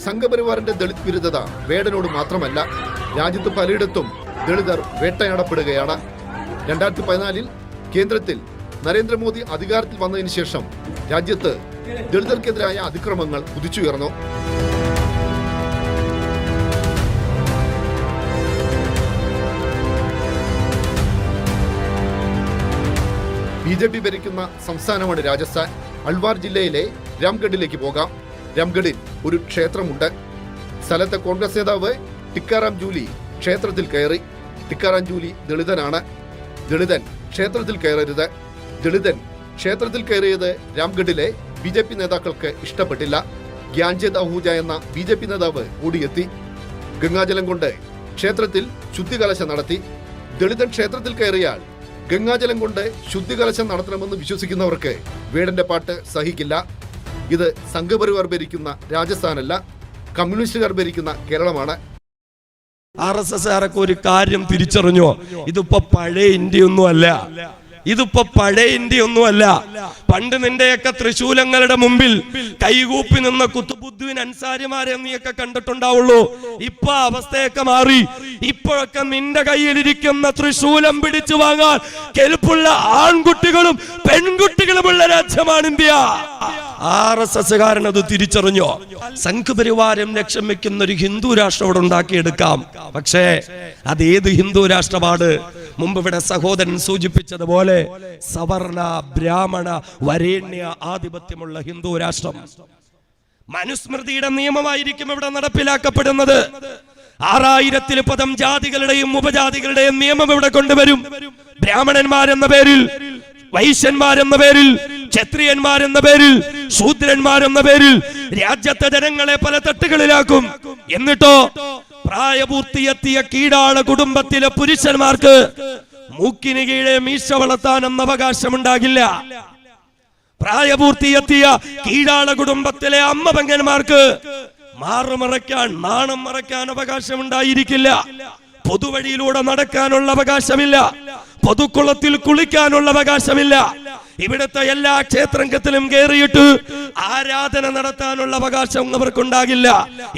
സംഘപരിവാറിന്റെ ദളിത് വിരുദ്ധത വേടനോട് മാത്രമല്ല രാജ്യത്ത് പലയിടത്തും ദളിതർ വേട്ടയാടപ്പെടുകയാണ്. രണ്ടായിരത്തി പതിനാലിൽ കേന്ദ്രത്തിൽ നരേന്ദ്രമോദി അധികാരത്തിൽ വന്നതിന് ശേഷം രാജ്യത്ത് ദളിതർക്കെതിരായ അതിക്രമങ്ങൾ കുതിച്ചുയർന്നു. ബി ജെ പി ഭരിക്കുന്ന സംസ്ഥാനമാണ് രാജസ്ഥാൻ. അൽവാർ ജില്ലയിലെ രാംഗഡിലേക്ക് പോകാം. രാംഗഡിൽ ഒരു ക്ഷേത്രമുണ്ട്. സ്ഥലത്തെ കോൺഗ്രസ് നേതാവ് ടിക്കാറാം ജൂലി ക്ഷേത്രത്തിൽ കയറി. ടിക്കാറാം ജൂലി ദളിതനാണ്. ദളിതൻ ക്ഷേത്രത്തിൽ കയറരുത്. ദളിതൻ ക്ഷേത്രത്തിൽ കയറിയത് രാംഗഡിലെ ബി ജെ പി നേതാക്കൾക്ക് ഇഷ്ടപ്പെട്ടില്ല. ഗ്യാൻജേത് അഹൂജ എന്ന ബി ജെ പി നേതാവ് ഓടിയെത്തി. ഗംഗാജലം കൊണ്ട് ക്ഷേത്രത്തിൽ ശുദ്ധികലശം നടത്തി. ദളിതൻ ക്ഷേത്രത്തിൽ കയറിയാൽ ഗംഗാജലം കൊണ്ട് ശുദ്ധികലശം നടത്തണമെന്ന് വിശ്വസിക്കുന്നവർക്ക് വീടന്റെ പാട്ട് സഹിക്കില്ല. ഇത് സംഘപരിവാർ ഭരിക്കുന്ന രാജസ്ഥാനല്ല കമ്മ്യൂണിസ്റ്റുകാർ ഭരിക്കുന്ന കേരളമാണ്. ആർ എസ് എസ് ആരൊക്കെ ഒരു കാര്യം തിരിച്ചറിഞ്ഞോ? ഇതിപ്പോ പഴയ ഇന്ത്യ ഒന്നും അല്ല ഇതിപ്പോ പഴയ ഇന്ത്യ ഒന്നുമല്ല പണ്ട് നിന്റെയൊക്കെ തൃശൂലങ്ങളുടെ മുമ്പിൽ കൈകൂപ്പി നിന്ന കുത്തുബുദ്ധുവിൻ അൻസാരിമാരെ നീയൊക്കെ കണ്ടിട്ടുണ്ടാവുള്ളൂ. ഇപ്പൊ അവസ്ഥയൊക്കെ മാറി. ഇപ്പോഴൊക്കെ നിന്റെ കയ്യിലിരിക്കുന്ന തൃശൂലം പിടിച്ചു വാങ്ങാൻ കെൽപ്പുള്ള ആൺകുട്ടികളും പെൺകുട്ടികളുമുള്ള രാജ്യമാണ് ഇന്ത്യ. ആർ എസ് എസ് അത് തിരിച്ചറിഞ്ഞോ? സംഘപരിവാരം ലക്ഷ്യം വെക്കുന്ന ഒരു ഹിന്ദു രാഷ്ട്രം ഇവിടെ ഉണ്ടാക്കിയെടുക്കാം. പക്ഷേ അത് ഏത് ഹിന്ദു രാഷ്ട്രമാണ്? മുമ്പ് ഇവിടെ സഹോദരൻ സൂചിപ്പിച്ചതുപോലെ സവർണ ബ്രാഹ്മണ വരേണ്യ ആധിപത്യമുള്ള ഹിന്ദു രാഷ്ട്രം. മനുസ്മൃതിയുടെ നിയമമായിരിക്കും ഇവിടെ നടപ്പിലാക്കപ്പെടുന്നത്. ആറായിരത്തിൽ പദം ജാതികളുടെയും ഉപജാതികളുടെയും നിയമം ഇവിടെ കൊണ്ടുവരും. ബ്രാഹ്മണന്മാരെന്ന പേരിൽ വൈശ്യന്മാരെന്ന പേരിൽ ക്ഷത്രിയന്മാരെന്ന പേരിൽ ശൂദ്രന്മാരെന്ന പേരിൽ രാജ്യത്തെ ജനങ്ങളെ പല തട്ടുകളിലാക്കും. എന്നിട്ടോ പ്രായപൂർത്തിയെത്തിയ കീടാള കുടുംബത്തിലെ പുരുഷന്മാർക്ക് മൂക്കിന് കീഴെ മീശ വളർത്താനെന്ന അവകാശമുണ്ടാകില്ല. പ്രായപൂർത്തിയെത്തിയ കീഴാള കുടുംബത്തിലെ അമ്മ പെങ്ങന്മാർക്ക് മാറുമറയ്ക്കാൻ നാണം മറയ്ക്കാൻ അവകാശമുണ്ടായിരിക്കില്ല. പൊതുവഴിയിലൂടെ നടക്കാനുള്ള അവകാശമില്ല. പൊതുക്കുളത്തിൽ കുളിക്കാനുള്ള അവകാശമില്ല. ഇവിടുത്തെ എല്ലാ ക്ഷേത്രത്തിലും കയറിയിട്ട് ആരാധന നടത്താനുള്ള അവകാശം അവർക്കുണ്ടാകില്ല.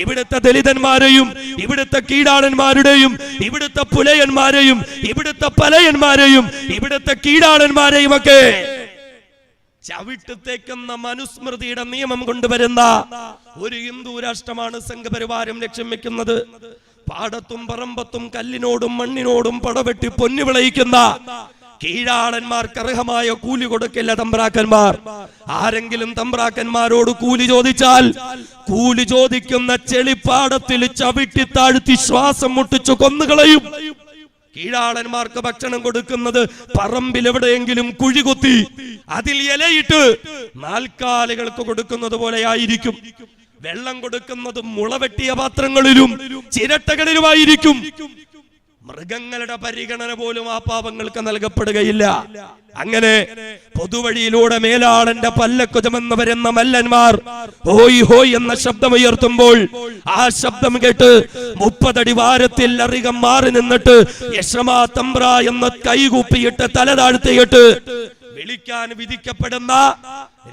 ഇവിടുത്തെ ദലിതന്മാരെയും ഇവിടുത്തെ കീടാളന്മാരുടെയും ഇവിടുത്തെ പുലയന്മാരെയും ഇവിടുത്തെ പലയന്മാരെയും ഇവിടുത്തെ കീടാളന്മാരെയും ഒക്കെ ചവിട്ടുത്തേക്കുന്ന മനുസ്മൃതിയുടെ നിയമം കൊണ്ടുവരുന്ന ഒരു ഹിന്ദു രാഷ്ട്രമാണ് സംഘപരിവാരം ലക്ഷ്യം വെക്കുന്നത്. പാടത്തും പറമ്പത്തും കല്ലിനോടും മണ്ണിനോടും പടവെട്ടി പൊന്നു വിളയിക്കുന്ന കീഴാളന്മാർക്ക് അർഹമായ കൂലി കൊടുക്കില്ല തമ്പ്രാക്കന്മാർ. ആരെങ്കിലും തമ്പ്രാക്കന്മാരോട് കൂലി ചോദിച്ചാൽ കൂലി ചോദിക്കുന്ന ചെളിപ്പാടത്തിൽ ചവിട്ടി താഴ്ത്തി ശ്വാസം മുട്ടിച്ചു കൊന്നുകളയും. കീഴാളന്മാർക്ക് ഭക്ഷണം കൊടുക്കുന്നത് പറമ്പിൽ എവിടെയെങ്കിലും കുഴികുത്തി അതിൽ ഇലയിട്ട് നാൽക്കാലികൾക്ക് കൊടുക്കുന്നത് പോലെ ആയിരിക്കും വെള്ളം കൊടുക്കുന്നത് മുളവെട്ടിയ പാത്രങ്ങളിലും ചിരട്ടകളിലുമായിരിക്കും. മൃഗങ്ങളുടെ പരിഗണന പോലും ആ പാപങ്ങൾക്ക് നൽകപ്പെടുകയില്ല. അങ്ങനെ പൊതുവഴിയിലൂടെ മേലാളന്റെ പല്ലക്കുജമെന്ന് വരുന്ന മല്ലന്മാർ ഹോയ് ഹോയ് എന്ന ശബ്ദം ഉയർത്തുമ്പോൾ ആ ശബ്ദം കേട്ട് മുപ്പതടി വാരത്തിൽ അറികം മാറി നിന്നിട്ട് യശമാ തമ്പ്ര എന്ന് കൈകൂപ്പിയിട്ട് തല താഴ്ത്തിയിട്ട് വിളിക്കാൻ വിധിക്കപ്പെടുന്ന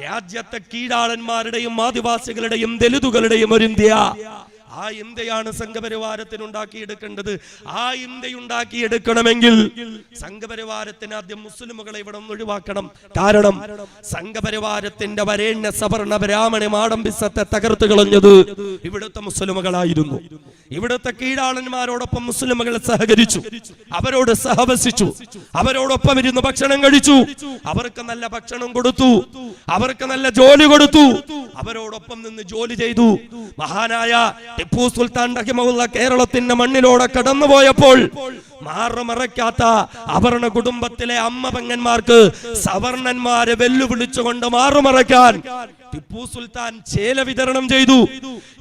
രാജ്യത്തെ കീഴാളന്മാരുടെയും ആദിവാസികളുടെയും ദലിതുകളുടെയും ഒരു ഇന്ത്യ. ആ ഇന്ത്യയാണ് സംഘപരിവാരത്തിനുണ്ടാക്കിയെടുക്കേണ്ടത്. ആ ഇന്ത്യ ഉണ്ടാക്കിയെടുക്കണമെങ്കിൽ സംഘപരിവാരത്തിന് ആദ്യം മുസ്ലിമുകളെ ഇവിടെ ഒന്ന് ഒഴിവാക്കണം. കാരണം സംഘപരിവാരത്തിന്റെ വരേണ്യ സവർണ ബ്രാഹ്മണി മാടമ്പിസത്തെ തകർത്ത് കളഞ്ഞത് ഇവിടുത്തെ മുസ്ലിമുകളായിരുന്നു. ഇവിടുത്തെ കീഴാളന്മാരോടൊപ്പം മുസ്ലിമുകൾ സഹകരിച്ചു. അവരോട് സഹവസിച്ചു. അവരോടൊപ്പം ഇരുന്ന് ഭക്ഷണം കഴിച്ചു. അവർക്ക് നല്ല ഭക്ഷണം കൊടുത്തു. അവർക്ക് നല്ല ജോലി കൊടുത്തു. അവരോടൊപ്പം നിന്ന് ജോലി ചെയ്തു. മഹാനായ ടിപ്പു സുൽത്താൻ റഹിമഹുള്ള കേരളത്തിന്റെ മണ്ണിലൂടെ കടന്നുപോയപ്പോൾ മാറുമറയ്ക്കാത്ത അവർണ കുടുംബത്തിലെ അമ്മ പെങ്ങന്മാർക്ക് സവർണന്മാരെ വെല്ലുവിളിച്ചുകൊണ്ട് മാറുമറയ്ക്കാൻ ടിപ്പു സുൽത്താൻ ചേല വിതരണം ചെയ്തു.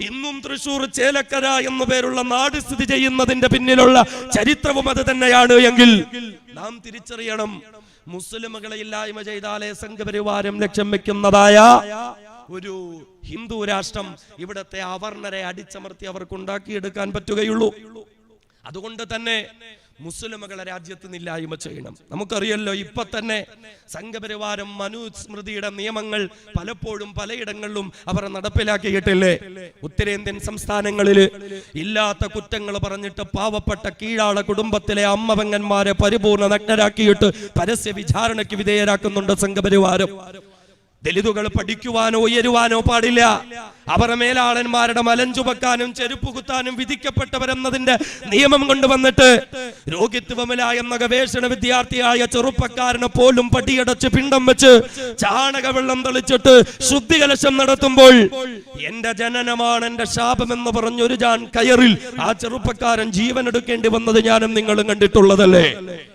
ഇന്നും തൃശൂർ ചേലക്കര എന്നു പേരുള്ള നാട് സ്ഥിതി ചെയ്യുന്നതിന്റെ പിന്നിലുള്ള ചരിത്രവും അത് തന്നെയാണ് എങ്കിൽ നാം തിരിച്ചറിയണം. മുസ്ലിമുകളെ ഇല്ലായ്മ ചെയ്താലേ സംഘപരിവാരം ലക്ഷ്യം വെക്കുന്നതായ ഒരു ഹിന്ദു രാഷ്ട്രം ഇവിടത്തെ അവർണരെ അടിച്ചമർത്തി അവർക്ക് ഉണ്ടാക്കിയെടുക്കാൻ പറ്റുകയുള്ളൂ. അതുകൊണ്ട് തന്നെ മുസ്ലിമുകളെ രാജ്യത്ത് നില്ലായ്മ ചെയ്യണം. നമുക്കറിയല്ലോ ഇപ്പൊ തന്നെ സംഘപരിവാരം മനുസ്മൃതിയുടെ നിയമങ്ങൾ പലപ്പോഴും പലയിടങ്ങളിലും അവർ നടപ്പിലാക്കിയിട്ടില്ലേ? ഉത്തരേന്ത്യൻ സംസ്ഥാനങ്ങളിൽ ഇല്ലാത്ത കുറ്റങ്ങൾ പറഞ്ഞിട്ട് പാവപ്പെട്ട കീഴാള കുടുംബത്തിലെ അമ്മവങ്ങന്മാരെ പരിപൂർണ നഗ്നരാക്കിയിട്ട് പരസ്യ വിചാരണയ്ക്ക് വിധേയരാക്കുന്നുണ്ട് സംഘപരിവാരം. ദലിതുകൾ പഠിക്കുവാനോ ഉയരുവാനോ പാടില്ല. അവർ മേലാളന്മാരുടെ മലം ചുമക്കാനും ചെരുപ്പ് കുത്താനും വിധിക്കപ്പെട്ടവരെന്നതിന്റെ നിയമം കൊണ്ടുവന്നിട്ട് രോഗിത്വമില എന്ന ഗവേഷണ വിദ്യാർത്ഥിയായ ചെറുപ്പക്കാരനെ പോലും പടിയടച്ച് പിണ്ടം വെച്ച് ചാണകവെള്ളം തെളിച്ചിട്ട് ശുദ്ധികലശം നടത്തുമ്പോൾ എന്റെ ജനനമാണ് എന്റെ ശാപം എന്ന് പറഞ്ഞൊരു ജാൻ കയറിൽ ആ ചെറുപ്പക്കാരൻ ജീവൻ എടുക്കേണ്ടി വന്നത് ഞാനും നിങ്ങളും കണ്ടിട്ടുള്ളതല്ലേ?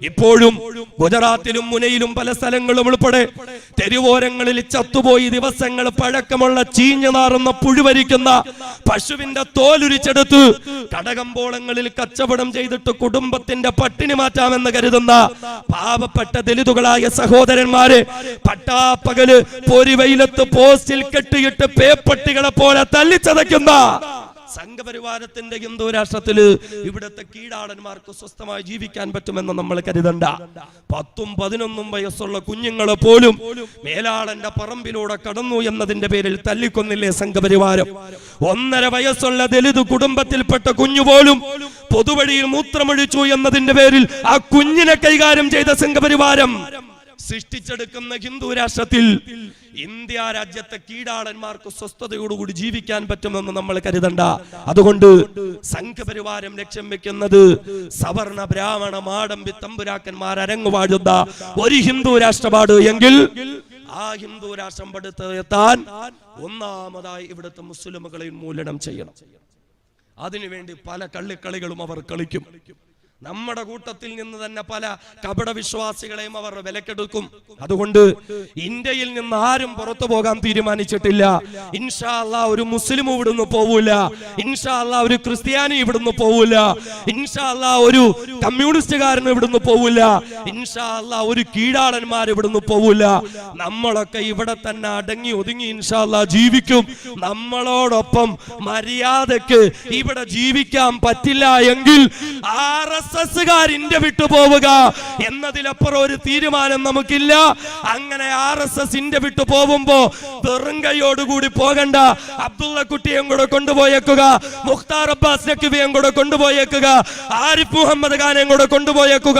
ഇപ്പോഴും ഗുജറാത്തിലും മുനയിലും പല സ്ഥലങ്ങളും ഉൾപ്പെടെ തെരുവോരങ്ങളിൽ ചത്തുപോയി ദിവസങ്ങൾ പഴക്കമുള്ള ചീഞ്ഞു നാറുന്ന പുഴുവരിക്കുന്ന പശുവിന്റെ തോലുരിച്ചെടുത്ത് കടകമ്പോളങ്ങളിൽ കച്ചവടം ചെയ്തിട്ട് കുടുംബത്തിന്റെ പട്ടിണി മാറ്റാമെന്ന് കരുതുന്ന പാവപ്പെട്ട ദലിതുകളായ സഹോദരന്മാരെ പട്ടാപ്പകൽ പൊരിവെയിലത്ത് പോസ്റ്റിൽ കെട്ടിയിട്ട് പേപ്പട്ടികളെ പോലെ തല്ലിച്ചതയ്ക്കുന്ന സംഘപരിവാരത്തിന്റെ ഹിന്ദു രാഷ്ട്രത്തിൽ ഇവിടുത്തെ കീടാടന്മാർക്ക് സ്വസ്ഥമായി ജീവിക്കാൻ പറ്റുമെന്ന് നമ്മൾ കരുതണ്ട. പത്തും പതിനൊന്നും വയസ്സുള്ള കുഞ്ഞുങ്ങളെ പോലും മേലാളന്റെ പറമ്പിലൂടെ കടന്നു എന്നതിന്റെ പേരിൽ തല്ലിക്കൊന്നില്ലേ സംഘപരിവാരം? ഒന്നര വയസ്സുള്ള ദലിത് കുടുംബത്തിൽപ്പെട്ട കുഞ്ഞു പോലും പൊതുവഴിയിൽ മൂത്രമൊഴിച്ചു എന്നതിന്റെ പേരിൽ ആ കുഞ്ഞിനെ കൈകാര്യം ചെയ്ത സംഘപരിവാരം. സൃഷ്ടിച്ചെടുക്കുന്ന ഹിന്ദു രാഷ്ട്രത്തിൽ ഇന്ത്യ രാജ്യത്തെ കീടാളന്മാർക്ക് സ്വസ്ഥതയോടുകൂടി ജീവിക്കാൻ പറ്റുമെന്ന് നമ്മൾ കരുതണ്ട. അതുകൊണ്ട് സംഘപരിവാരം ലക്ഷ്യം വെക്കുന്നത് സവർണ ബ്രാഹ്മണ മാടമ്പി തമ്പുരാക്കന്മാർ അരങ്ങു വാഴുന്ന ഒരു ഹിന്ദു രാഷ്ട്രപാട് എങ്കിൽ ആ ഹിന്ദു രാഷ്ട്രം പടുത്തെത്താൻ ഒന്നാമതായി ഇവിടുത്തെ മുസ്ലിമുകളെ ഉന്മൂലനം ചെയ്യണം. അതിനുവേണ്ടി പല കള്ളിക്കളികളും അവർ കളിക്കും. നമ്മുടെ കൂട്ടത്തിൽ നിന്ന് തന്നെ പല കപട വിശ്വാസികളെയും അവർ വിലക്കെടുക്കും. അതുകൊണ്ട് ഇന്ത്യയിൽ നിന്ന് ആരും പുറത്തു പോകാൻ തീരുമാനിച്ചിട്ടില്ല. ഇൻഷാ അല്ലാ ഒരു മുസ്ലിം ഇവിടുന്ന് പോവൂല. ഇൻഷാ അല്ലാ ഒരു ക്രിസ്ത്യാനി ഇവിടുന്ന് പോവൂല. ഇൻഷാ അല്ലാ ഒരു കമ്മ്യൂണിസ്റ്റുകാരൻ ഇവിടുന്ന് പോവൂല. ഇൻഷാ അല്ലാ ഒരു കീഴാടന്മാർ ഇവിടുന്ന് പോവൂല. നമ്മളൊക്കെ ഇവിടെ തന്നെ അടങ്ങി ഒതുങ്ങി ഇൻഷാ അല്ലാ ജീവിക്കും. നമ്മളോടൊപ്പം മര്യാദയ്ക്ക് ഇവിടെ ജീവിക്കാൻ പറ്റില്ല എങ്കിൽ ആർ എസ് എസ്സുകാർ ഇന്ത്യ വിട്ടു പോവുക എന്നതിലപ്പുറം ഒരു തീരുമാനം നമുക്കില്ല. അങ്ങനെ ആർ എസ് എസ് ഇന്ത്യ വിട്ടു പോകുമ്പോ വെറും കൈയോടുകൂടി പോകണ്ട. അബ്ദുള്ള കുട്ടിയും കൂടെ കൊണ്ടുപോയേക്കുക മുഖ്താർ അബ്ബാസ് നഖ്വിയും കൂടെ കൊണ്ടുപോയേക്കുക ആരിഫ് മുഹമ്മദ് ഖാനെയും കൂടെ കൊണ്ടുപോയേക്കുക.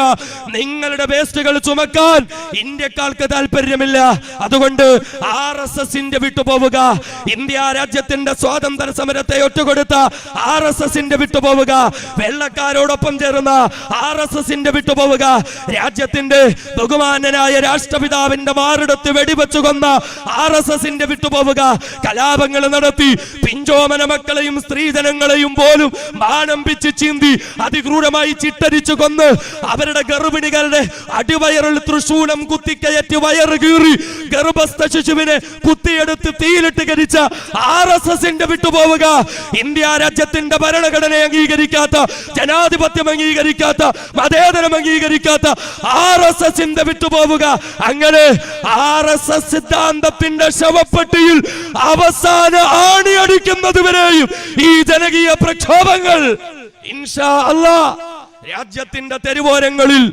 നിങ്ങളുടെ വേസ്റ്റുകൾ ചുമക്കാൻ ഇന്ത്യക്കാർക്ക് താല്പര്യമില്ല. അതുകൊണ്ട് ആർ എസ് എസ് ഇന്ത്യ വിട്ടുപോവുക. ഇന്ത്യ രാജ്യത്തിന്റെ സ്വാതന്ത്ര്യ സമരത്തെ ഒറ്റുകൊടുത്ത ആർ എസ് എസിന്റെ വിട്ടുപോവുക. വെള്ളക്കാരോടൊപ്പം ചേർന്ന ആർ എസ് എസിന്റെ വിട്ടുപോവുക. രാജ്യത്തിന്റെ ബഹുമാനനായ രാഷ്ട്രപിതാവിന്റെ മാറിടത്ത് വെടിവെച്ചു കൊന്ന ആർ എസ് എസിന്റെ വിട്ടുപോവുക. കലാപങ്ങൾ നടത്തി പിഞ്ചോമന മക്കളെയും സ്ത്രീജനങ്ങളെയും പോലും മാനമ്പിച്ച് ചീന്തി അതിക്രൂരമായി ചിട്ടരിച്ചു കൊന്ന് അവരുടെ ഗർഭിണികളുടെ അടിവയറിൽ തൃശൂലം കുത്തിക്കയറ്റി വയറ് കീറി ഗർഭസ്ഥ ശിശുവിനെ കുത്തിയെടുത്ത് തീയിലിട്ട് കരിച്ച ആർ എസ് എസിന്റെ വിട്ടുപോവുക. ഇന്ത്യ രാജ്യത്തിന്റെ ഭരണഘടന അംഗീകരിക്കാത്ത ജനാധിപത്യം അംഗീകരിക്കാത്ത മതേതരം അംഗീകരിക്കാത്ത ആർ എസ് എസിന്റെ വിട്ടുപോവുക. അങ്ങനെ ആർ എസ് എസ് സിദ്ധാന്തത്തിന്റെ ശവപ്പെട്ടിയിൽ അവസാന ആണിയടിക്കുന്നത് വരെയും ഈ ജനകീയ പ്രക്ഷോഭങ്ങൾ ഇൻഷാ രാജ്യത്തിന്റെ തെരുവോരങ്ങളിൽ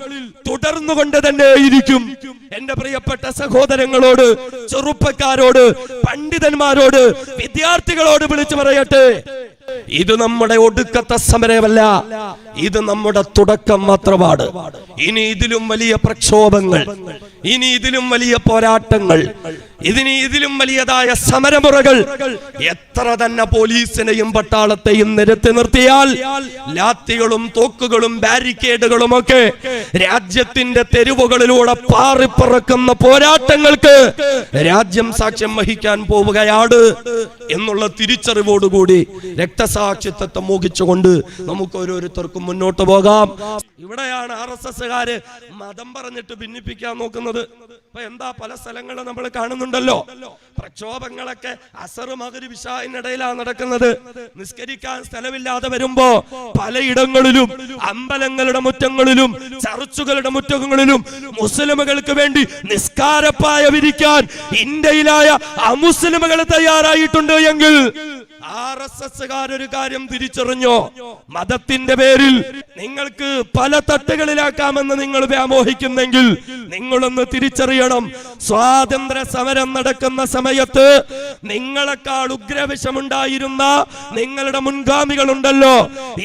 തുടർന്നുകൊണ്ട് തന്നെ ഇരിക്കും. എന്റെ പ്രിയപ്പെട്ട സഹോദരങ്ങളോട് ചെറുപ്പക്കാരോട് പണ്ഡിതന്മാരോട് വിദ്യാർത്ഥികളോട് വിളിച്ചു പറയട്ടെ. ഇത് നമ്മുടെ ഒടുക്കത്തെ സമരമല്ല. ഇത് നമ്മുടെ തുടക്കം മാത്രമാണ്. ഇനി ഇതിലും വലിയ പ്രക്ഷോഭങ്ങൾ. ഇനി ഇതിലും വലിയ പോരാട്ടങ്ങൾ. ഇതിനി ഇതിലും വലിയതായ സമരമുറകൾ. എത്ര തന്നെ പോലീസിനെയും പട്ടാളത്തെയും നിരത്തി നിർത്തിയാൽ ലാത്തികളും തോക്കുകളും ബാരിക്കേഡുകളും ഒക്കെ രാജ്യത്തിന്റെ തെരുവുകളിലൂടെ പാറിപ്പറക്കുന്ന പോരാട്ടങ്ങൾക്ക് രാജ്യം സാക്ഷ്യം വഹിക്കാൻ പോവുകയാണ് എന്നുള്ള തിരിച്ചറിവോടുകൂടി രക്തസാക്ഷിത്വത്തെ മോഹിച്ചുകൊണ്ട് നമുക്ക് ഓരോരുത്തർക്കും മുന്നോട്ട് പോകാം. ഇവിടെയാണ് ആർ എസ് എസ്സുകാര് മതം പറഞ്ഞിട്ട് ഭിന്നിപ്പിക്കാൻ നോക്കുന്നത്. ഇപ്പൊ എന്താ പല സ്ഥലങ്ങളിലും നമ്മൾ കാണുന്നുണ്ടല്ലോ. പ്രക്ഷോഭങ്ങളൊക്കെ അസർ മകര് വിഷായിനിടയിലാണ് നടക്കുന്നത്. നിസ്കരിക്കാൻ സ്ഥലമില്ലാതെ വരുമ്പോ പലയിടങ്ങളിലും അമ്പലങ്ങളുടെ മുറ്റങ്ങളിലും ചർച്ചുകളുടെ മുറ്റങ്ങളിലും മുസ്ലിമുകൾക്ക് വേണ്ടി നിസ്കാരപ്പായ വിരിക്കാൻ ഇന്ത്യയിലായ അമുസ്ലിമുകൾ തയ്യാറായിട്ടുണ്ട് എങ്കിൽ ആർ എസ് എസ്സുകാരൊരു കാര്യം തിരിച്ചറിഞ്ഞോ? മതത്തിന്റെ പേരിൽ നിങ്ങൾക്ക് പല തട്ടുകളിലാക്കാമെന്ന് നിങ്ങൾ വ്യാമോഹിക്കുന്നെങ്കിൽ നിങ്ങളൊന്ന് തിരിച്ചറിയണം. സ്വാതന്ത്ര്യ സമരം നടക്കുന്ന സമയത്ത് നിങ്ങളെക്കാൾ ഉഗ്രവിഷമുണ്ടായിരുന്ന നിങ്ങളുടെ മുൻഗാമികളുണ്ടല്ലോ.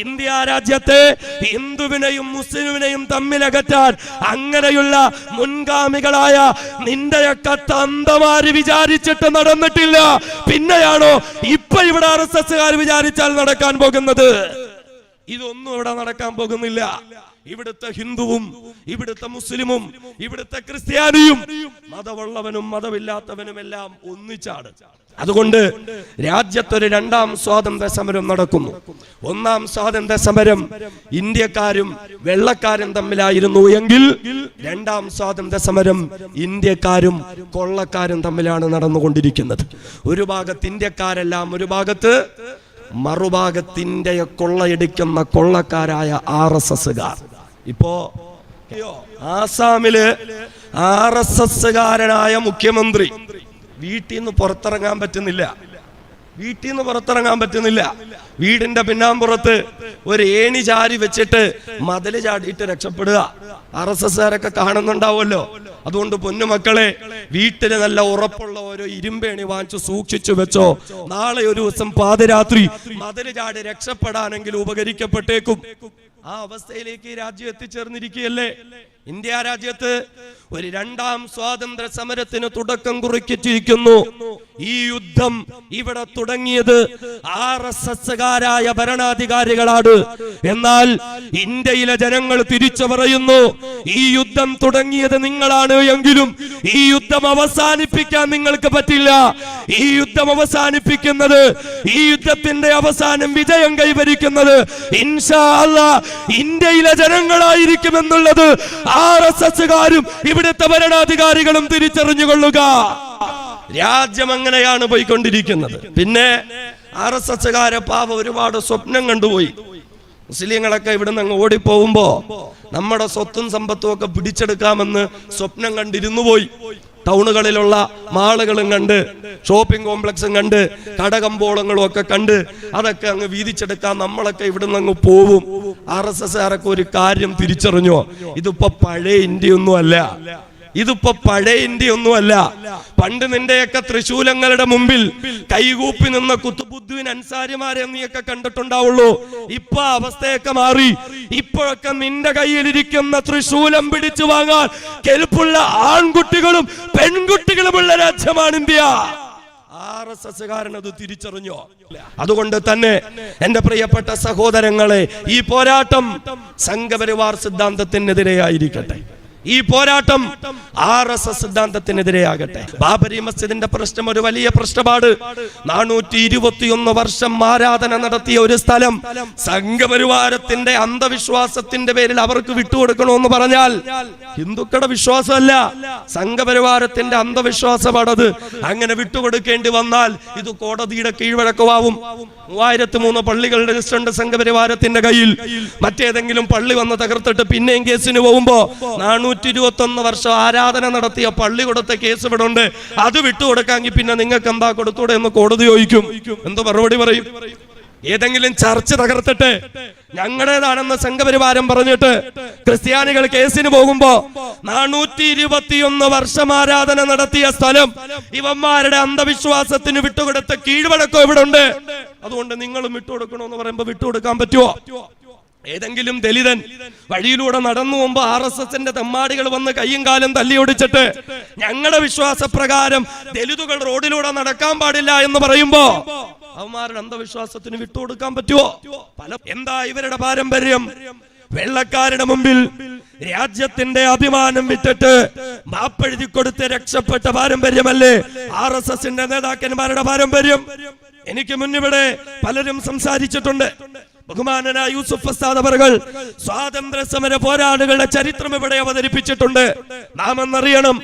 ഇന്ത്യ രാജ്യത്തെ ഹിന്ദുവിനെയും മുസ്ലിമിനെയും തമ്മിലകറ്റാൻ അങ്ങനെയുള്ള മുൻഗാമികളായ നിന്റെയൊക്കെ തന്തമാര് വിചാരിച്ചിട്ട് നടന്നിട്ടില്ല. പിന്നെയാണോ ഇപ്പൊ ഇവിടെ ആർ എസ് എസ്സുകാർ വിചാരിച്ചാൽ നടക്കാൻ പോകുന്നത്. ഇതൊന്നും ഇവിടെ നടക്കാൻ പോകുന്നില്ല. ഇവിടുത്തെ ഹിന്ദുവും ഇവിടുത്തെ മുസ്ലിമും ഇവിടുത്തെ ക്രിസ്ത്യാനിയും മതമുള്ളവനും മതമില്ലാത്തവനും എല്ലാം ഒന്നിച്ചാണ്. അതുകൊണ്ട് രാജ്യത്തൊരു രണ്ടാം സ്വാതന്ത്ര്യ സമരം നടക്കുന്നു. ഒന്നാം സ്വാതന്ത്ര്യ സമരം ഇന്ത്യക്കാരും വെള്ളക്കാരും തമ്മിലായിരുന്നു എങ്കിൽ രണ്ടാം സ്വാതന്ത്ര്യ സമരം ഇന്ത്യക്കാരും കൊള്ളക്കാരും തമ്മിലാണ് നടന്നുകൊണ്ടിരിക്കുന്നത്. ഒരു ഭാഗത്ത് ഇന്ത്യക്കാരെല്ലാം ഒരു ഭാഗത്ത് മറുഭാഗത്തിന്റെ കൊള്ളയടിക്കുന്ന കൊള്ളക്കാരായ ആർ എസ് എസ്സുകാർ. ഇപ്പോ ആസാമിൽ ആർ എസ് എസ്സുകാരനായ മുഖ്യമന്ത്രി വീട്ടിൽ നിന്ന് പുറത്തിറങ്ങാൻ പറ്റുന്നില്ല. വീട്ടിൽ നിന്ന് പുറത്തിറങ്ങാൻ പറ്റുന്നില്ല. വീടിന്റെ പിന്നാമ്പുറത്ത് ഒരു ഏണി ചാരി വെച്ചിട്ട് മതിൽ ചാടിയിട്ട് രക്ഷപ്പെടുക. ആർ എസ് എസ്കാരൊക്കെ കാണുന്നുണ്ടാവുമല്ലോ. അതുകൊണ്ട് പൊന്നുമക്കളെ വീട്ടിൽ നല്ല ഉറപ്പുള്ള ഓരോ ഇരുമ്പേണി വാങ്ങിച്ചു സൂക്ഷിച്ചു വെച്ചോ. നാളെ ഒരു ദിവസം പാതിരാത്രി മതിൽ ചാടി രക്ഷപ്പെടാനെങ്കിലും ഉപകരിക്കപ്പെട്ടേക്കും. ആ അവസ്ഥയിലേക്ക് രാജ്യം എത്തിച്ചേർന്നിരിക്കുകയല്ലേ? ഇന്ത്യ രാജ്യത്ത് ഒരു രണ്ടാം സ്വാതന്ത്ര്യ സമരത്തിന് തുടക്കം കുറിച്ചിരിക്കുന്നു ഈ യുദ്ധം ഇവിടെ തുടങ്ങിയത് ആർ എസ് എസ്സുകാരായ ഭരണാധികാരികളാണ്. എന്നാൽ ഇന്ത്യയിലെ ജനങ്ങൾ തിരിച്ചു പറയുന്നു ഈ യുദ്ധം തുടങ്ങിയത് നിങ്ങളാണ് എങ്കിലും ഈ യുദ്ധം അവസാനിപ്പിക്കാൻ നിങ്ങൾക്ക് പറ്റില്ല. ഈ യുദ്ധം അവസാനിപ്പിക്കുന്നത് ഈ യുദ്ധത്തിന്റെ അവസാനം വിജയം കൈവരിക്കുന്നത് ഇൻഷാ അല്ലാ ഇന്ത്യയിലെ ജനങ്ങളായിരിക്കുമെന്നുള്ളത് ആർ എസ് ഇവിടുത്തെ ഭരണാധികാരികളും തിരിച്ചറിഞ്ഞുകൊള്ളുക. രാജ്യം അങ്ങനെയാണ് പോയിക്കൊണ്ടിരിക്കുന്നത്. പിന്നെ ആർ എസ് എസ്സുകാരെ പാവ ഒരുപാട് സ്വപ്നം കണ്ടുപോയി. മുസ്ലിങ്ങളൊക്കെ ഇവിടുന്ന് അങ്ങ് ഓടിപ്പോകുമ്പോ നമ്മുടെ സ്വത്തും സമ്പത്തും ഒക്കെ പിടിച്ചെടുക്കാമെന്ന് സ്വപ്നം കണ്ടിരുന്നു പോയി. ടൗണുകളിലുള്ള മാളുകളും കണ്ട് ഷോപ്പിംഗ് കോംപ്ലക്സും കണ്ട് കടകമ്പോളങ്ങളും ഒക്കെ കണ്ട് അതൊക്കെ അങ്ങ് വീതിച്ചെടുക്കാൻ നമ്മളൊക്കെ ഇവിടുന്ന് അങ്ങ് പോവും. ആർ എസ് എസ് ആരൊക്കെ ഒരു കാര്യം തിരിച്ചറിഞ്ഞോ? ഇതിപ്പോ പഴയ ഇന്ത്യയൊന്നും അല്ല. ഇതിപ്പോ പഴയ ഇന്ത്യ ഒന്നുമല്ല പണ്ട് നിന്റെയൊക്കെ തൃശൂലങ്ങളുടെ മുമ്പിൽ കൈകൂപ്പി നിന്ന കുത്തുബുദ്ധുവിൻ അൻസാരിമാരെ നീയൊക്കെ കണ്ടിട്ടുണ്ടാവുള്ളൂ. ഇപ്പൊ അവസ്ഥയൊക്കെ മാറി. ഇപ്പോഴൊക്കെ നിന്റെ കയ്യിലിരിക്കുന്ന തൃശൂലം പിടിച്ചു വാങ്ങാൻ കെൽപ്പുള്ള ആൺകുട്ടികളും പെൺകുട്ടികളുമുള്ള രാജ്യമാണ് ഇന്ത്യ. ആർ എസ് അത് തിരിച്ചറിഞ്ഞോ? അതുകൊണ്ട് തന്നെ എന്റെ പ്രിയപ്പെട്ട സഹോദരങ്ങളെ ഈ പോരാട്ടം സംഘപരിവാർ സിദ്ധാന്തത്തിനെതിരെയായിരിക്കട്ടെ ഈ പോരാട്ടം ആർ എസ് എസ് സിദ്ധാന്തത്തിനെതിരെയാകട്ടെ. ബാബരി മസ്ജിദിന്റെ പ്രശ്നം ഒരു വലിയ പ്രശ്നപാട് നാനൂറ്റി ഇരുപത്തിയൊന്ന് വർഷം ആരാധന നടത്തിയ ഒരു സ്ഥലം സംഘപരിവാരത്തിന്റെ അന്ധവിശ്വാസത്തിന്റെ പേരിൽ അവർക്ക് വിട്ടുകൊടുക്കണമെന്ന് പറഞ്ഞാൽ ഹിന്ദുക്കളുടെ വിശ്വാസമല്ല. സംഘപരിവാരത്തിന്റെ അന്ധവിശ്വാസമാണത്. അങ്ങനെ വിട്ടുകൊടുക്കേണ്ടി വന്നാൽ ഇത് കോടതിയുടെ കീഴ്വഴക്കമാവും. മൂവായിരത്തി മൂന്ന് പള്ളികളുടെ രജിസ്റ്റർ സംഘപരിവാരത്തിന്റെ കയ്യിൽ. മറ്റേതെങ്കിലും പള്ളി വന്ന് തകർത്തിട്ട് പിന്നെയും കേസിന് പോകുമ്പോ നാനൂറ്റി ഇരുപത്തി ഒന്ന് വർഷം ആരാധന നടത്തിയ പള്ളി കൊടുത്ത കേസ് ഇവിടെ ഉണ്ട് അത് വിട്ടുകൊടുക്കാമെങ്കിൽ പിന്നെ നിങ്ങൾക്ക് എന്താ കൊടുത്തൂടെ എന്ന് കോടതി ചോദിക്കും. എന്തോ മറുപടി പറയും? ഏതെങ്കിലും ചർച്ച് തകർത്തിട്ട് ഞങ്ങളുടേതാണെന്ന് സംഘപരിവാരം പറഞ്ഞിട്ട് ക്രിസ്ത്യാനികൾ കേസിന് പോകുമ്പോ നാനൂറ്റി ഇരുപത്തിയൊന്ന് വർഷം ആരാധന നടത്തിയ സ്ഥലം ഇവന്മാരുടെ അന്ധവിശ്വാസത്തിന് വിട്ടുകൊടുത്ത കീഴ്വഴക്കം ഇവിടെ ഉണ്ട് അതുകൊണ്ട് നിങ്ങളും വിട്ടുകൊടുക്കണമെന്ന് പറയുമ്പോ വിട്ടുകൊടുക്കാൻ പറ്റുമോ ഏതെങ്കിലും ദലിതൻ വഴിയിലൂടെ നടന്നു പോകുമ്പോ ആർ എസ് എസിന്റെ തെമ്മാടികൾ വന്ന് കയ്യും കാലും തല്ലിയൊടിച്ചിട്ട് ഞങ്ങളുടെ വിശ്വാസപ്രകാരം ദലിതുകൾ റോഡിലൂടെ നടക്കാൻ പാടില്ല എന്ന് പറയുമ്പോ അവന്മാരുടെ അന്ധവിശ്വാസത്തിന് വിട്ടുകൊടുക്കാൻ പറ്റുമോ പല എന്താ ഇവരുടെ പാരമ്പര്യം? വെള്ളക്കാരുടെ മുമ്പിൽ രാജ്യത്തിന്റെ അഭിമാനം വിട്ടിട്ട് മാപ്പെഴുതി കൊടുത്ത് രക്ഷപ്പെട്ട പാരമ്പര്യമല്ലേ ആർ എസ് എസിന്റെ നേതാക്കന്മാരുടെ പാരമ്പര്യം? എനിക്ക് മുന്നിവിടെ പലരും സംസാരിച്ചിട്ടുണ്ട്. ബഹുമാനനായ യൂസുഫ് അസ്താദ് അവറുകൾ സ്വാതന്ത്ര്യ സമര പോരാളികളുടെ ചരിത്രം ഇവിടെ അവതരിപ്പിച്ചിട്ടുണ്ട്. നാം എന്നറിയണം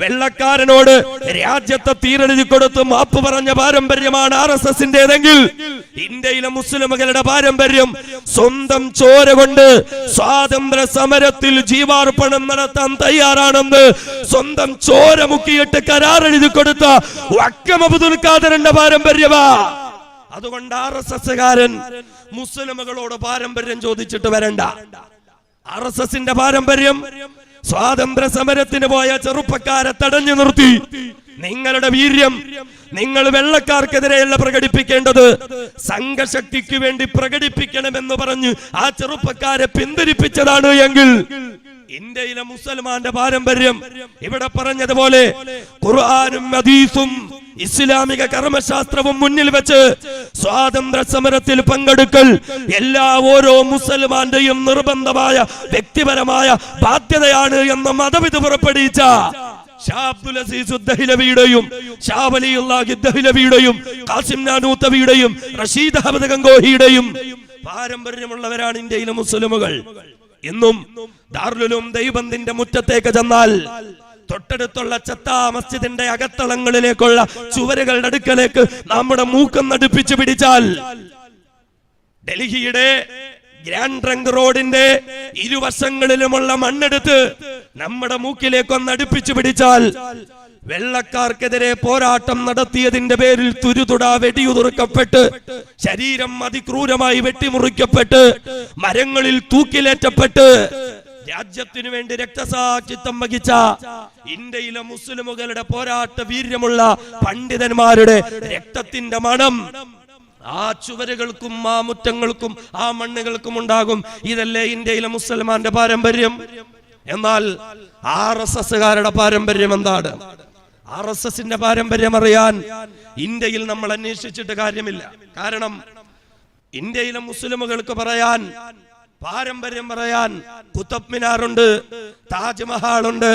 വെള്ളക്കാരനോട് രാജ്യത്തെ തീരെഴുതി കൊടുത്ത് മാപ്പ് പറഞ്ഞ പാരമ്പര്യമാണ് ആർ എസ് എസിന്റേതെങ്കിൽ ഇന്ത്യയിലെ മുസ്ലിമുകളുടെ പാരമ്പര്യം സ്വന്തം ചോര കൊണ്ട് സ്വാതന്ത്ര്യ സമരത്തിൽ ജീവാർപ്പണം നടത്താൻ തയ്യാറാണെന്ന് സ്വന്തം ചോര മുക്കിയിട്ട് കരാർ എഴുതി കൊടുത്ത വക്കം അബ്ദുൽ ഖാദറിന്റെ പാരമ്പര്യമാ. അതുകൊണ്ട് ആർ എസ് എസ്സുകാരൻ മുസ്ലിമുകളോട് പാരമ്പര്യം ചോദിച്ചിട്ട് വരണ്ട. ആർ എസ് എസിന്റെ പാരമ്പര്യം സ്വാതന്ത്ര്യ സമരത്തിന് പോയ ചെറുപ്പക്കാരെ തടഞ്ഞു നിർത്തി. നിങ്ങളുടെ വീര്യം നിങ്ങൾ വെള്ളക്കാർക്കെതിരെയല്ല പ്രകടിപ്പിക്കേണ്ടത്. സംഘശക്തിക്ക് വേണ്ടി പ്രകടിപ്പിക്കണമെന്ന് പറഞ്ഞ് ആ ചെറുപ്പക്കാരെ പിന്തിരിപ്പിച്ചതാണ് എങ്കിൽ ഇന്ത്യയിലെ മുസൽമാന്റെ പാരമ്പര്യം ഇവിടെ പറഞ്ഞതുപോലെ ഖുർആാനും ഹദീസും ഇസ്ലാമിക കർമ്മശാസ്ത്രവും മുന്നിൽ വെച്ച് സ്വാതന്ത്ര്യ സമരത്തിൽ പങ്കെടുക്കൽ എല്ലാ ഓരോ മുസൽമാന്റെയും നിർബന്ധമായ വ്യക്തിപരമായ ബാധ്യതയാണ് എന്ന മതവിധ പുറപ്പെടുവിച്ച പാരമ്പര്യമുള്ളവരാണ് ഇന്ത്യയിലെ മുസ്ലിമുകൾ. ഇന്നും ദാറുലും ദൈവത്തിന്റെ മുറ്റത്തേക്ക് ചെന്നാൽ തൊട്ടടുത്തുള്ള ചത്താ മസ്ജിദിന്റെ അകത്തളങ്ങളിലേക്കുള്ള ചുവരുകളുടെ അടുക്കലേക്ക് നമ്മുടെ മൂക്കം നടുപ്പിച്ചു പിടിച്ചാൽ ഡൽഹിയുടെ ഗ്രാൻഡ് ട്രങ്ക് റോഡിന്റെ ഇരുവശങ്ങളിലുമുള്ള മണ്ണെടുത്ത് നമ്മുടെ മൂക്കിലേക്കൊന്ന് അടുപ്പിച്ചു പിടിച്ചാൽ വെള്ളക്കാർക്കെതിരെ പോരാട്ടം നടത്തിയതിന്റെ പേരിൽ തുരുതുട വെടിയുതിർക്കപ്പെട്ട് ശരീരം അതിക്രൂരമായി വെട്ടിമുറിക്കപ്പെട്ട് മരങ്ങളിൽ തൂക്കിലേറ്റപ്പെട്ട് രാജ്യത്തിനു വേണ്ടി രക്തസാക്ഷിത്വം വഹിച്ച ഇന്ത്യയിലെ മുസ്ലിമുകളുടെ പോരാട്ട വീര്യമുള്ള പണ്ഡിതന്മാരുടെ രക്തത്തിന്റെ മണം ആ ചുവരുകൾക്കും ആ മുറ്റങ്ങൾക്കും ആ മണ്ണുകൾക്കും ഉണ്ടാകും. ഇതല്ലേ ഇന്ത്യയിലെ മുസൽമാന്റെ പാരമ്പര്യം. എന്നാൽ ആർ എസ് എസ്സുകാരുടെ പാരമ്പര്യം എന്താണ്? ആർ എസ് എസിന്റെ പാരമ്പര്യം അറിയാൻ ഇന്ത്യയിൽ നമ്മൾ അന്വേഷിച്ചിട്ട് കാര്യമില്ല. കാരണം ഇന്ത്യയിലെ മുസ്ലിമുകൾക്ക് പറയാൻ പാരമ്പര്യം പറയാൻ കുത്തബ് മിനാറുണ്ട് താജ്മഹാൾ ഉണ്ട്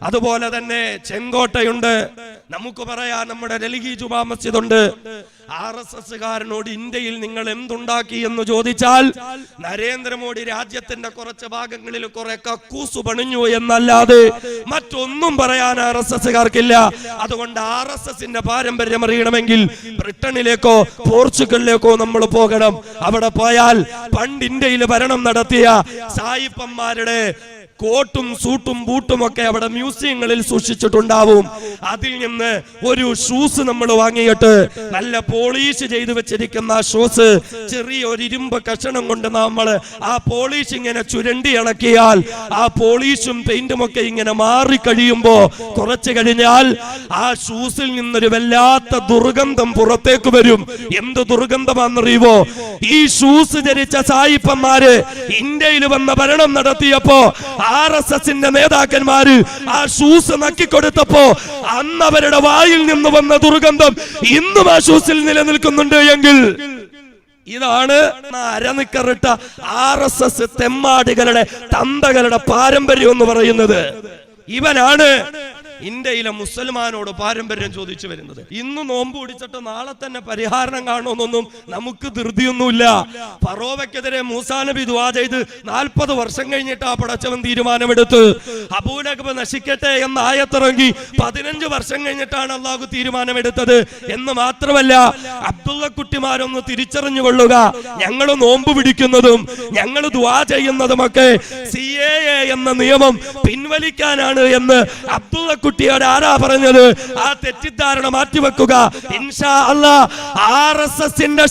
അതുപോലെ തന്നെ ചെങ്കോട്ടയുണ്ട്. നമുക്ക് പറയാം നമ്മുടെ ഡൽഹി ജുമാ മസ്ജിദ് ഉണ്ട് ആർ എസ് എസ്സുകാരനോട് ഇന്ത്യയിൽ നിങ്ങൾ എന്തുണ്ടാക്കി എന്ന് ചോദിച്ചാൽ നരേന്ദ്രമോദി രാജ്യത്തിന്റെ കുറച്ച് ഭാഗങ്ങളിൽ കുറെ കക്കൂസ് പണിഞ്ഞു എന്നല്ലാതെ മറ്റൊന്നും പറയാൻ ആർ എസ് എസ്സുകാർക്കില്ല അതുകൊണ്ട് ആർ എസ് എസിന്റെ പാരമ്പര്യം അറിയണമെങ്കിൽ ബ്രിട്ടനിലേക്കോ പോർച്ചുഗലിലേക്കോ നമ്മൾ പോകണം. അവിടെ പോയാൽ പണ്ട് ഇന്ത്യയിൽ ഭരണം നടത്തിയ സായിപ്പന്മാരുടെ കോട്ടും സൂട്ടും ബൂട്ടും ഒക്കെ അവിടെ മ്യൂസിയങ്ങളിൽ സൂക്ഷിച്ചിട്ടുണ്ടാവും. അതിൽ നിന്ന് ഒരു ഷൂസ് നമ്മൾ വാങ്ങിയിട്ട് നല്ല പോളീഷ് ചെയ്തു വെച്ചിരിക്കുന്ന ആ ഷൂസ് ചെറിയ ഒരു ഇരുമ്പ് കഷണം കൊണ്ട് നമ്മൾ ആ പോളീഷ് ഇങ്ങനെ ചുരണ്ടി ഇളക്കിയാൽ ആ പോളീഷും പെയിന്റും ഒക്കെ ഇങ്ങനെ മാറി കഴിയുമ്പോ കുറച്ചു കഴിഞ്ഞാൽ ആ ഷൂസിൽ നിന്നൊരു വല്ലാത്ത ദുർഗന്ധം പുറത്തേക്ക് വരും. എന്ത് ദുർഗന്ധമാണെന്നറിയുവോ? ഈ ഷൂസ് ധരിച്ച സായിപ്പന്മാര് ഇന്ത്യയിൽ വന്ന ഭരണം നടത്തിയപ്പോ ആർ എസ് എസിന്റെ നേതാക്കന്മാര് ആ ഷൂസ് നക്കിക്കൊടുത്തപ്പോ അന്ന് അവരുടെ വായിൽ നിന്ന് വന്ന ദുർഗന്ധം ഇന്നും ആ ഷൂസിൽ നിലനിൽക്കുന്നുണ്ട് എങ്കിൽ ഇതാണ് അരനിക്കറിട്ട ആർ എസ് എസ് തെമ്മാടികളുടെ തന്തകളുടെ പാരമ്പര്യം എന്ന് പറയുന്നത്. ഇവനാണ് ഇന്ത്യയിലെ മുസൽമാനോട് പാരമ്പര്യം ചോദിച്ചു വരുന്നത്. ഇന്ന് നോമ്പ് പിടിച്ചിട്ട് നാളെ തന്നെ പരിഹാരം കാണുമെന്നൊന്നും നമുക്ക് ധൃതിയൊന്നുമില്ല. ഫറോവയ്ക്കെതിരെ മൂസാ നബി ദുവാ ചെയ്ത് നാൽപ്പത് വർഷം കഴിഞ്ഞിട്ട് ആ പടച്ചവൻ തീരുമാനമെടുത്ത് അബൂനഖബ് നശിക്കട്ടെ എന്ന ആയത്തിറങ്ങി പതിനഞ്ച് വർഷം കഴിഞ്ഞിട്ടാണ് അള്ളാഹു തീരുമാനമെടുത്തത്. എന്ന് മാത്രമല്ല അബ്ദുള്ള കുട്ടിമാരൊന്ന് തിരിച്ചറിഞ്ഞു കൊള്ളുക ഞങ്ങൾ നോമ്പ് പിടിക്കുന്നതും ഞങ്ങൾ ദുവാ ചെയ്യുന്നതുമൊക്കെ സി എ എന്ന നിയമം പിൻവലിക്കാനാണ് എന്ന് അബ്ദുള്ള കുട്ടിയോട് ആരാ പറഞ്ഞത്? ആ തെറ്റിദ്ധാരണ മാറ്റിവെക്കുക. ഇൻഷാ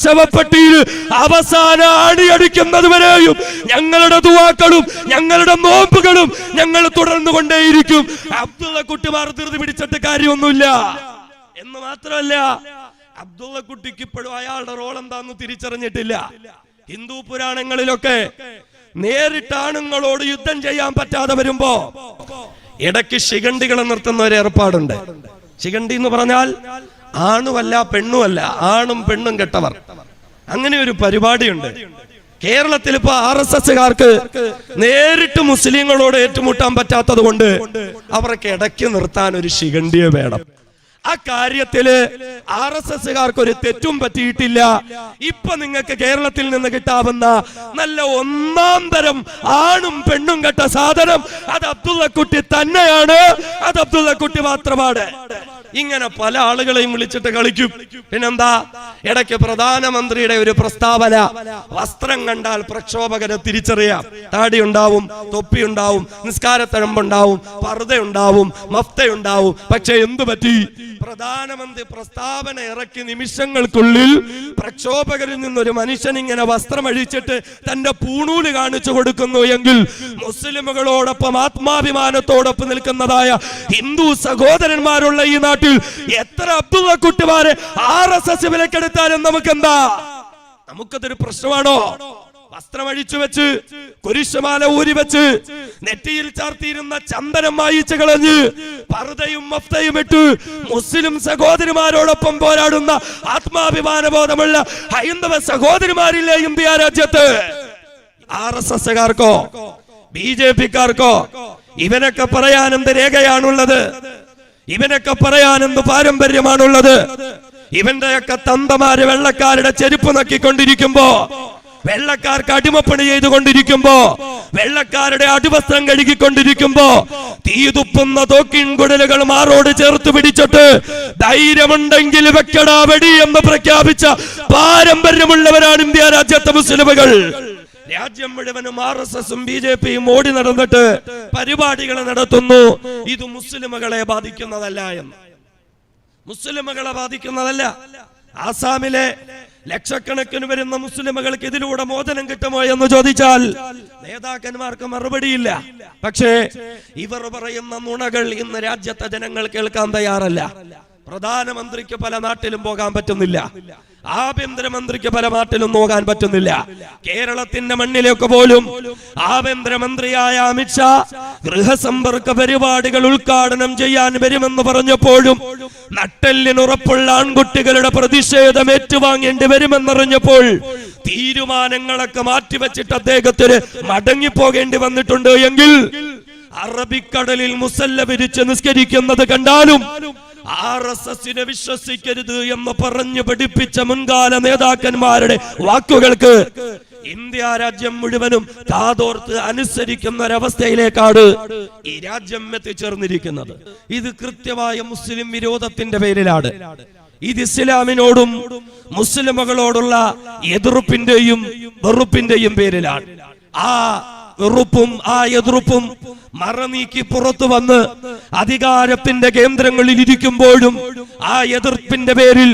ശവപ്പെട്ടിയിൽ അവസാന അടിയടിക്കുന്നത് വരെയും ഞങ്ങളുടെ ദുവാക്കളും ഞങ്ങളുടെ നോമ്പുകളും ഞങ്ങൾ തുടർന്നു കൊണ്ടേയിരിക്കും അബ്ദുള്ള കുട്ടിമാർ ധൃതി പിടിച്ചിട്ട് കാര്യമൊന്നുമില്ല. എന്ന് മാത്രമല്ല അബ്ദുള്ള കുട്ടിക്ക് ഇപ്പോഴും അയാളുടെ റോൾ എന്താന്ന് തിരിച്ചറിഞ്ഞിട്ടില്ല. ഹിന്ദു പുരാണങ്ങളിലൊക്കെ നേരിട്ട് ആണുങ്ങളോട് യുദ്ധം ചെയ്യാൻ പറ്റാതെ വരുമ്പോ ഇടയ്ക്ക് ശിഖണ്ഡികളെ നിർത്തുന്ന ഒരു ഏർപ്പാടുണ്ട്. ശിഖണ്ഡി എന്ന് പറഞ്ഞാൽ ആണുമല്ല പെണ്ണുമല്ല ആണും പെണ്ണും കെട്ടവർ. അങ്ങനെ ഒരു പരിപാടിയുണ്ട്. കേരളത്തിൽ ഇപ്പൊ ആർ എസ് എസ്സുകാർക്ക് നേരിട്ട് മുസ്ലിങ്ങളോട് ഏറ്റുമുട്ടാൻ പറ്റാത്തത് കൊണ്ട് അവർക്ക് ഇടയ്ക്ക് നിർത്താൻ ഒരു ശിഖണ്ഡിയെ വേണം. ആ കാര്യത്തിൽ ആർ എസ് എസ്സുകാർക്ക് ഒരു തെറ്റും പറ്റിയിട്ടില്ല. ഇപ്പൊ നിങ്ങൾക്ക് കേരളത്തിൽ നിന്ന് കിട്ടാവുന്ന നല്ല ഒന്നാം തരം ആണും പെണ്ണും കെട്ട സാധനം അത് അബ്ദുള്ളക്കുട്ടി തന്നെയാണ്. അത് അബ്ദുള്ളക്കുട്ടി മാത്രമാണ്. ഇങ്ങനെ പല ആളുകളെയും വിളിച്ചിട്ട് കളിക്കും. പിന്നെന്താ? ഇടയ്ക്ക് പ്രധാനമന്ത്രിയുടെ ഒരു പ്രസ്താവന. വസ്ത്രം കണ്ടാൽ പ്രക്ഷോഭകരെ തിരിച്ചറിയാം. താടി ഉണ്ടാവും തൊപ്പി ഉണ്ടാവും നിസ്കാരത്തഴമ്പുണ്ടാവും മഫ്ത ഉണ്ടാവും പക്ഷെ എന്തു പറ്റി? പ്രധാനമന്ത്രി പ്രസ്താവന ഇറക്കി നിമിഷങ്ങൾക്കുള്ളിൽ പ്രക്ഷോഭകരിൽ നിന്നൊരു മനുഷ്യൻ ഇങ്ങനെ വസ്ത്രം അഴിച്ചിട്ട് തന്റെ പൂണൂൽ കാണിച്ചു കൊടുക്കുന്നു എങ്കിൽ മുസ്ലിമുകളോടൊപ്പം ആത്മാഭിമാനത്തോടൊപ്പം നിൽക്കുന്നതായ ഹിന്ദു സഹോദരന്മാരുള്ള ഈ നാട്ടിൽ എത്ര അബ്ദുള്ള കുട്ടിമാരെ ആർ എസ് എസ് വിലക്കെടുത്താലും നമുക്കെന്താ? നമുക്കതൊരു പ്രശ്നമാണോ? വസ്ത്രം അഴിച്ചു വെച്ച് കുരിശുമാല ഊരി വെച്ച് നെറ്റിയിൽ ചാർത്തിയിരുന്ന ചന്ദനം വായിച്ചു കളഞ്ഞ് പർദയും മഫ്തയും ഇട്ട് മുസ്ലിം സഹോദരിമാരോടൊപ്പം പോരാടുന്ന ആത്മാഭിമാനബോധമുള്ള ഹൈന്ദവ സഹോദരിമാരില്ലേ ഇന്ത്യ രാജ്യത്ത്? ആർ എസ് എസ്സുകാർക്കോ? ബി ജെ പിക്കാർക്കോ? ഇവനൊക്കെ പറയാൻ എന്ത് രേഖയാണുള്ളത്? ഇവനൊക്കെ പറയാൻ എന്ത് പാരമ്പര്യമാണുള്ളത്? ഇവന്റെയൊക്കെ തന്തമാര് വെള്ളക്കാരുടെ ചെരുപ്പ് നക്കിക്കൊണ്ടിരിക്കുമ്പോ വെള്ളക്കാർക്ക് അടിമപ്പണി ചെയ്തുകൊണ്ടിരിക്കുമ്പോ വെള്ളക്കാരുടെ അടിവസ്ത്രം കഴുകിക്കൊണ്ടിരിക്കുമ്പോ തീതുപ്പുന്ന തോക്കിൻകുടലുകൾ മാറോട് ചേർത്ത് പിടിച്ചിട്ട് ധൈര്യമുണ്ടെങ്കിൽ വെക്കടാ വെടി എന്ന് പ്രഖ്യാപിച്ച പാരമ്പര്യമുള്ളവരാണ് ഇന്ത്യ രാജ്യത്തെ മുസ്ലിമുകൾ. രാജ്യം മുഴുവനും ആർ എസ് എസും ബി ജെ പിയും ഓടി നടന്നിട്ട് പരിപാടികൾ നടത്തുന്നു. ഇത് മുസ്ലിമുകളെ ബാധിക്കുന്നതല്ല എന്ന്. മുസ്ലിമുകളെ ബാധിക്കുന്നതല്ല. ആസാമിലെ ലക്ഷക്കണക്കിന് വരുന്ന മുസ്ലിമുകൾക്ക് ഇതിലൂടെ മോചനം കിട്ടുമോ എന്ന് ചോദിച്ചാൽ നേതാക്കന്മാർക്ക് മറുപടിയില്ല. പക്ഷേ ഇവർ പറയുന്ന നുണകൾ ഇന്ന് രാജ്യത്തെ ജനങ്ങൾ കേൾക്കാൻ തയ്യാറല്ല. പ്രധാനമന്ത്രിക്ക് പല നാട്ടിലും പോകാൻ പറ്റുന്നില്ല. ആഭ്യന്തരമന്ത്രിക്ക് പല നാട്ടിലും നോക്കാൻ പറ്റുന്നില്ല. കേരളത്തിന്റെ മണ്ണിലേക്ക് പോലും ആഭ്യന്തരമന്ത്രിയായ അമിത്ഷാ ഗൃഹസമ്പർക്ക പരിപാടികൾ ഉദ്ഘാടനം ചെയ്യാൻ വരുമെന്ന് പറഞ്ഞപ്പോഴും നട്ടെല്ലിനുറപ്പുള്ള ആൺകുട്ടികളുടെ പ്രതിഷേധം ഏറ്റുവാങ്ങേണ്ടി വരുമെന്നറിഞ്ഞപ്പോൾ തീരുമാനങ്ങളൊക്കെ മാറ്റിവെച്ചിട്ട് അദ്ദേഹത്തിന് മടങ്ങിപ്പോകേണ്ടി വന്നിട്ടുണ്ട് എങ്കിൽ അറബിക്കടലിൽ മുസല്ല വിരിച്ച് നിസ്കരിക്കുന്നത് കണ്ടാലും ആർ എസ് എസിനെ വിശ്വസിക്കരുത് എന്ന് പറഞ്ഞു പഠിപ്പിച്ച മുൻകാല നേതാക്കന്മാരുടെ വാക്കുകൾക്ക് ഇന്ത്യ രാജ്യം മുഴുവനും കാതോർത്ത് അനുസരിക്കുന്ന ഒരവസ്ഥയിലേക്കാണ് ഈ രാജ്യം എത്തിച്ചേർന്നിരിക്കുന്നത്. ഇത് കൃത്യമായ മുസ്ലിം വിരോധത്തിന്റെ പേരിലാണ്. ഇത് ഇസ്ലാമിനോടും മുസ്ലിമുകളോടുള്ള എതിർപ്പിന്റെയും വെറുപ്പിന്റെയും പേരിലാണ്. ആ വെറുപ്പും ആ എതിർപ്പും മറനീക്കി പുറത്തു വന്ന് അധികാരത്തിന്റെ കേന്ദ്രങ്ങളിൽ ഇരിക്കുമ്പോഴും ആ എതിർപ്പിന്റെ പേരിൽ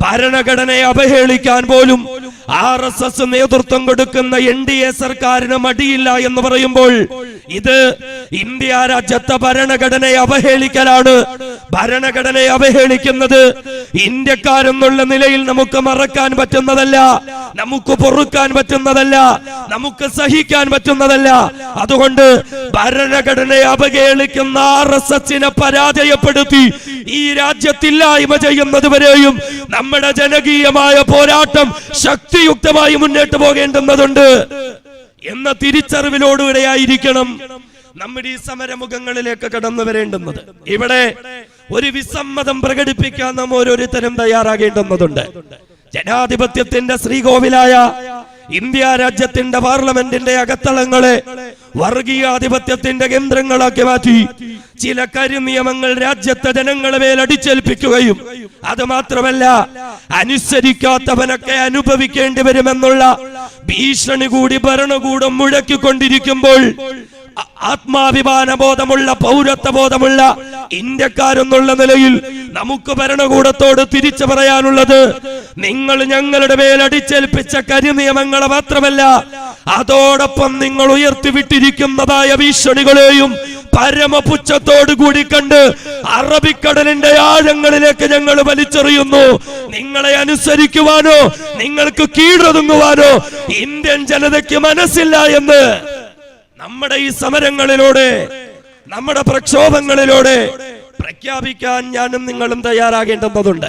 ഭരണഘടനയെ അവഹേളിക്കാൻ പോലും ആർ എസ് എസ് നേതൃത്വം കൊടുക്കുന്ന എൻ ഡി എ സർക്കാരിന് മടിയില്ല എന്ന് പറയുമ്പോൾ ഇത് ഇന്ത്യ രാജ്യത്തെ ഭരണഘടനയെ അവഹേളിക്കലാണ്. ഭരണഘടനയെ അവഹേളിക്കുന്നത് ഇന്ത്യക്കാരെന്നുള്ള നിലയിൽ നമുക്ക് മറക്കാൻ പറ്റുന്നതല്ല നമുക്ക് പൊറുക്കാൻ പറ്റുന്നതല്ല നമുക്ക് സഹിക്കാൻ പറ്റുന്നതല്ല. അതുകൊണ്ട് ഭരണഘടനയെ അവഹേളിക്കുന്ന ആർ എസ് എസിനെ പരാജയപ്പെടുത്തി ഈ രാജ്യത്തില്ലായ്മ ചെയ്യുന്നത് വരെയും നമ്മുടെ ജനകീയമായ പോരാട്ടം ശക്തിയുക്തമായി മുന്നോട്ട് പോകേണ്ടുന്നതുണ്ട്. എന്ന തിരിച്ചറിവിലോടുകൂടെയായിരിക്കണം നമ്മുടെ ഈ സമരമുഖങ്ങളിലേക്ക് കടന്നു വരേണ്ടുന്നത്. ഇവിടെ ഒരു വിസമ്മതം പ്രകടിപ്പിക്കാൻ നാം ഓരോരുത്തരും തയ്യാറാകേണ്ടുന്നതുണ്ട്. ജനാധിപത്യത്തിന്റെ ശ്രീകോവിലായ ഇന്ത്യ രാജ്യത്തിന്റെ പാർലമെന്റിന്റെ അകത്തളങ്ങളെ വർഗീയാധിപത്യത്തിന്റെ കേന്ദ്രങ്ങളാക്കി മാറ്റി. ചില കരിനിയമങ്ങൾ രാജ്യത്തെ ജനങ്ങളെ മേൽ അടിച്ചേൽപ്പിക്കുകയും അത് മാത്രമല്ല അനുസരിക്കാത്തവനൊക്കെ അനുഭവിക്കേണ്ടി വരുമെന്നുള്ള ഭീഷണി കൂടി ഭരണകൂടം മുഴക്കിക്കൊണ്ടിരിക്കുമ്പോൾ ആത്മാഭിമാന ബോധമുള്ള പൗരത്വ ബോധമുള്ള ഇന്ത്യക്കാരെന്നുള്ള നിലയിൽ നമുക്ക് ഭരണകൂടത്തോട് തിരിച്ചു പറയാനുള്ളത് നിങ്ങൾ ഞങ്ങളുടെ മേൽ അടിച്ചേൽപ്പിച്ച കരിനിയമങ്ങളെ മാത്രമല്ല അതോടൊപ്പം നിങ്ങൾ ഉയർത്തിവിട്ടിരിക്കുന്നതായ ഭീഷണികളെയും പരമപുച്ഛത്തോടു കൂടി കണ്ട് അറബിക്കടലിന്റെ ആഴങ്ങളിലേക്ക് ഞങ്ങൾ വലിച്ചെറിയുന്നു. നിങ്ങളെ അനുസരിക്കുവാനോ നിങ്ങൾക്ക് കീഴടങ്ങുവാനോ ഇന്ത്യൻ ജനതയ്ക്ക് മനസ്സില്ല എന്ന് നമ്മുടെ ഈ സമരങ്ങളിലൂടെ നമ്മുടെ പ്രക്ഷോഭങ്ങളിലൂടെ പ്രഖ്യാപിക്കാൻ ഞാനും നിങ്ങളും തയ്യാറാകേണ്ടുന്നതുണ്ട്